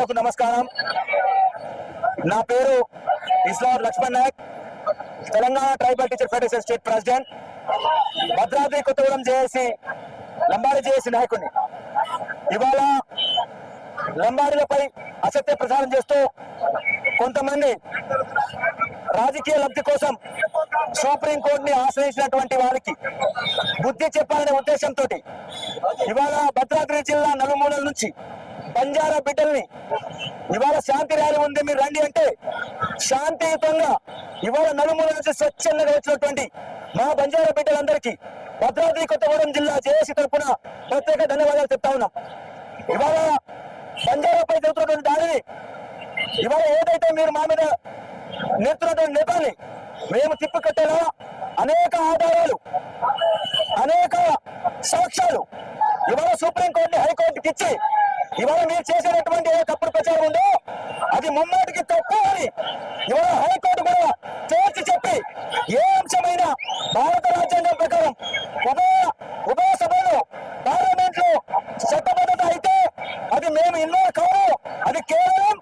అందరికీ నమస్కారం. నా పేరు Islam Laxman Naik Telangana tribal teacher federation state president Bhadradri Kothagudem JAC Lambadi JAC నాయకుడిని. ఇవాళ లంబాడీలపై అసత్య ప్రచారం చేస్తూ కొంతమంది రాజకీయ లబ్ధి కోసం సుప్రీం కోర్టుని ఆశ్రయించినటువంటి వారికి బుద్ధి చెప్పాలనే ఉద్దేశంతో ఇవాళ భద్రాద్రి జిల్లా నలుమూలల నుంచి బంజారా బిడ్డల్ని. ఇవాళ శాంతి ర్యాలీ ఉంది మీరు రండి అంటే శాంతియుతంగా ఇవాళ నలుమూల నుంచి స్వచ్ఛందంగా వచ్చినటువంటి మా బంజారా బిడ్డలందరికీ భద్రాద్రి కొత్తగూడెం జిల్లా జేఏసీ తరఫున ప్రత్యేక ధన్యవాదాలు చెప్తా ఉన్నాం. ఇవాళ బంజారాపై జరుగుతున్నటువంటి దాడిని ఇవాళ ఏదైతే మీరు మా మీద నెత్తున్నటువంటి నెపాన్ని మేము తిప్పికట్టేలా? అనేక ఆధారాలు అనేక సాక్ష్యాలు ఇవాళ సుప్రీంకోర్టు హైకోర్టుకి ఇచ్చి ఇవాళ మీరు చేసినటువంటి ఏ తప్పుడు ప్రచారం ఉందో అది ముమ్మాటికి తప్పు అని ఇవాళ హైకోర్టు కూడా తేల్చి చెప్పి ఏ అంశమైన భారత రాజ్యాంగం ప్రకారం ఉభయ ఉభయ సభలో పార్లమెంట్లో చట్టబద్ధత అయితే అది మేము ఇన్వాల్వ్ కావు అది కేవలం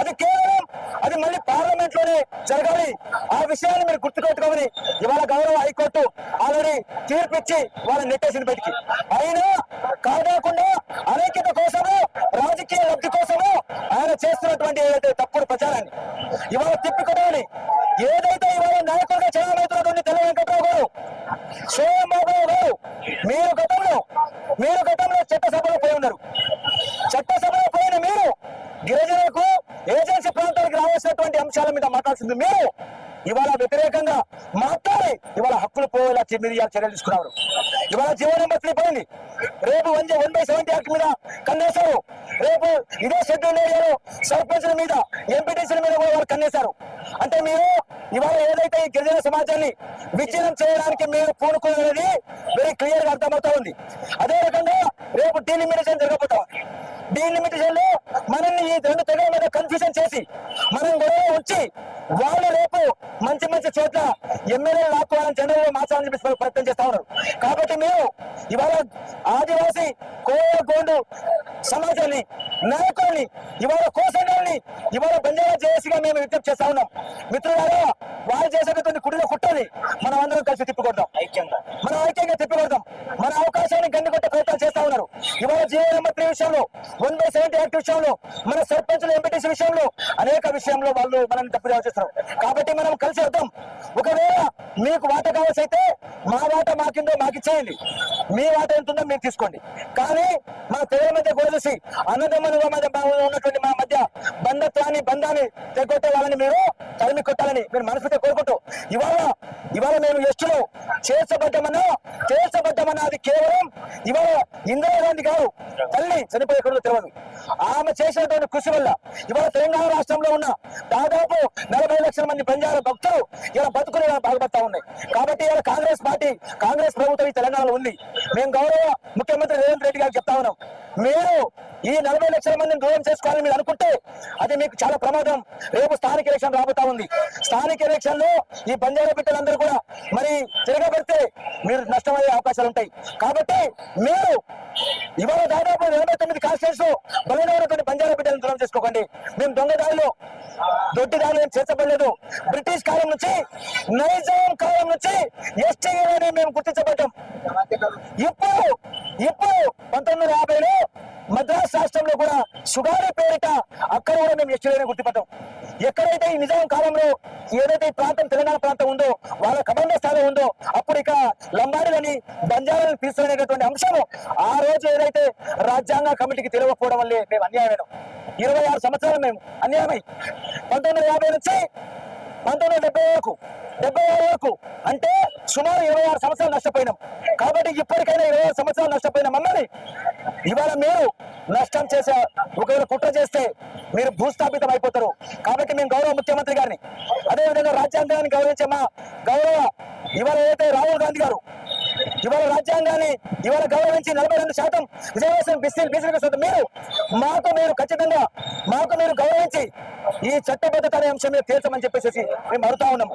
అది కేవలం అది మళ్ళీ పార్లమెంట్ లోనే జరగాలి. ఆ విషయాన్ని మీరు గుర్తుపెట్టుకోమని ఇవాళ గౌరవ హైకోర్టు ఆల్రెడీ తీర్పిచ్చి వాళ్ళని నెట్టేసింది బయటికి. అయినా కాకుండా అనైక్యత కోసము రాజకీయ లబ్ధి కోసము ఆయన చేస్తున్నటువంటి ఏదైతే తప్పుడు ప్రచారాన్ని ఇవాళ తిప్పికొట్టమని ఏదైతే ఇవాళ నాయకులుగా చేయాలవుతున్నటువంటి తెల్ల వెంకట్రావు గారు స్వయం బాబు గారు మీరు గతంలో మీరు గతంలో చేయాల్సింది మేము. ఇవాళ వ్యతిరేకంగా మాట్లాడి ఇవాళ హక్కులు పోయేలా చే- మీరు ఇవాళ చర్యలు తీసుకున్నారు. ఇవాళ జీవనం నెంబర్ పోయింది. రేపు one one by seventy act మీద కన్నేశారు. రేపు ఇదే షెడ్యూల్ ఏరియాలో సర్పంచ్ల మీద ఎంపీటీసీల మీద కూడా వారు కన్నేశారు. అంటే మీరు ఇవాళ ఏదైతే ఈ గిరిజన సమాజాన్ని విచ్ఛిన్నం చేయడానికి మీరు పూనుకున్నది వెరీ క్లియర్గా అర్థమవుతా ఉంది. అదే రకంగా రేపు డీలిమిటేషన్ జరగబోతా డీలిమిటేషన్లో మనల్ని ఈ రెండు తెగల మీద కన్ఫ్యూజన్ చేసి మనం గొడవ ఉంచి వాళ్ళు రేపు మంచి మంచి చోట్ల ఎమ్మెల్యే లాక్కోవాలని జనరల్ మార్చాలని చెప్పి ప్రయత్నం చేస్తా ఉన్నారు. కాబట్టి మేము ఇవాళ ఆదివాసి కోయ గోండు సమాజాన్ని నాయకుల్ని ఇవాళ కోసంగాల్ని ఇవాళ బంజారా జేఏసీగా మేము విజ్ఞప్తి చేస్తా ఉన్నాం. మిత్రులారా వాళ్ళు చేసేటటువంటి కుడిలో కుట్టని మనం అందరం కలిసి తిప్పికొడదాం. ఐక్యంగా. మనం ఐక్యంగా తిప్పికొడదాం. మన అవకాశాన్ని గండికొట్టే ప్రయత్నాలు చేస్తా ఉన్నారు. ఇవాళ జీవో విషయంలో వన్ బై సెవెంటీ యాక్ట్ విషయంలో మన సర్పంచుల ఎంపీటీసీ విషయంలో అనేక విషయంలో వాళ్ళు మనల్ని తప్పు చేస్తారు కాబట్టి మనం కలిసి వద్దాం. ఒకవేళ మీకు వాట కావాల్సి అయితే మా వాట మాకిందో మాకు ఇచ్చేయండి. మీ వాట ఎంతుందో మీరు తీసుకోండి. కానీ మా పేరు మధ్య గొడవసి అన్నదమ్ముల మధ్య ఉన్నటువంటి మా మధ్య బంధత్వాన్ని బంధాన్ని తెగొట్టే వాళ్ళని మీరు తరిమి కొట్టాలని మీరు మనసుతో కోరుకుంటూ ఇవాళ ఇవాళ మేము ఎస్టులో చేర్చబడ్డామన్నా చేర్చబడ్డామన్నా అది కేవలం ఇవాళ ఇందిరాగాంధీ గారు తల్లి చనిపోయే తెలియదు ఆమె చేసినటువంటి కృషి వల్ల ఇవాళ తెలంగాణ రాష్ట్రంలో ఉన్న దాదాపు నలభై లక్షల మంది బంజారా భక్తులు ఇలా బతుకుని ఇలా బాగుపడతా ఉన్నాయి. కాబట్టి ఇలా కాంగ్రెస్ పార్టీ కాంగ్రెస్ ప్రభుత్వం ఈ తెలంగాణలో ఉంది. మేము గౌరవ ముఖ్యమంత్రి రేవంత్ రెడ్డి గారికి చెప్తా ఉన్నాం. మీరు ఈ నలభై లక్షల మందిని దూరం చేసుకోవాలని మీరు అనుకుంటే అది మీకు చాలా ప్రమాదం. రేపు స్థానిక ఎలక్షన్ రాబోతా ఉంది. స్థానిక ఎలక్షన్లో ఈ బంజారా బిడ్డలందరూ కూడా మరి తిరగబెడితే మీరు నష్టమయ్యే అవకాశాలు ఉంటాయి కాబట్టి మీరు ఇవాళ దాదాపు ఎనభై తొమ్మిది కాన్స్టిట్యూన్స్ బలమైనటువంటి బంజారా బిడ్డలను దూరం చేసుకోకండి. మేము దొంగ దారిలో దొడ్డి దారిలో ఏం చేర్చబడలేదు. బ్రిటిష్ కాలం నుంచి నైజాం కాలం నుంచి ఎస్టీ మేము గుర్తించబడ్డాం. ఇప్పుడు ఇప్పుడు పంతొమ్మిది వందల యాభైలో మద్రాస్ రాష్ట్రంలో కూడా సుగారి పేరిట అక్కడ కూడా మేము ఎస్టీని గుర్తుపట్టాం. ఎక్కడైతే ఈ నిజాం కాలంలో ఏదైతే ఈ ప్రాంతం తెలంగాణ ప్రాంతం ఉందో వాళ్ళ కబంధ స్థానం ఉందో అప్పుడు ఇక లంబాడీలని బంజారాలను తీసుకునేటటువంటి అంశము ఆ రోజు ఏదైతే రాజ్యాంగ కమిటీకి తెలియకపోవడం వల్లే మేము అన్యాయమైన ఇరవై ఆరు సంవత్సరాలు మేము అన్యాయమై పంతొమ్మిది వందల యాభై నుంచి పంతొమ్మిది వందల డెబ్బై వరకు డెబ్బై ఆరు వరకు. అంటే సుమారు ఇరవై ఆరు సంవత్సరాలు నష్టపోయినాం. కాబట్టి ఇప్పటికైనా ఇరవై ఆరు సంవత్సరాలు నష్టపోయినాం అన్నది ఇవాళ మీరు నష్టం చేసే ఒకవేళ కుట్ర చేస్తే మీరు భూస్థాపితం అయిపోతారు. కాబట్టి మేము గౌరవ ముఖ్యమంత్రి గారిని అదేవిధంగా రాజ్యాంగాన్ని గౌరవించే మా గౌరవ ఇవాళ ఏదైతే రాహుల్ గాంధీ గారు ఇవాళ రాజ్యాంగాన్ని ఇవాళ గౌరవించి నలభై రెండు శాతం రిజర్వేషన్ బీసీ బీసీలకు మీరు మాకు మీరు ఖచ్చితంగా మాకు మీరు గౌరవించి ఈ చట్టబద్ధత అనే అంశం మీద తీర్చమని చెప్పేసి మేము అడుగుతా ఉన్నాము.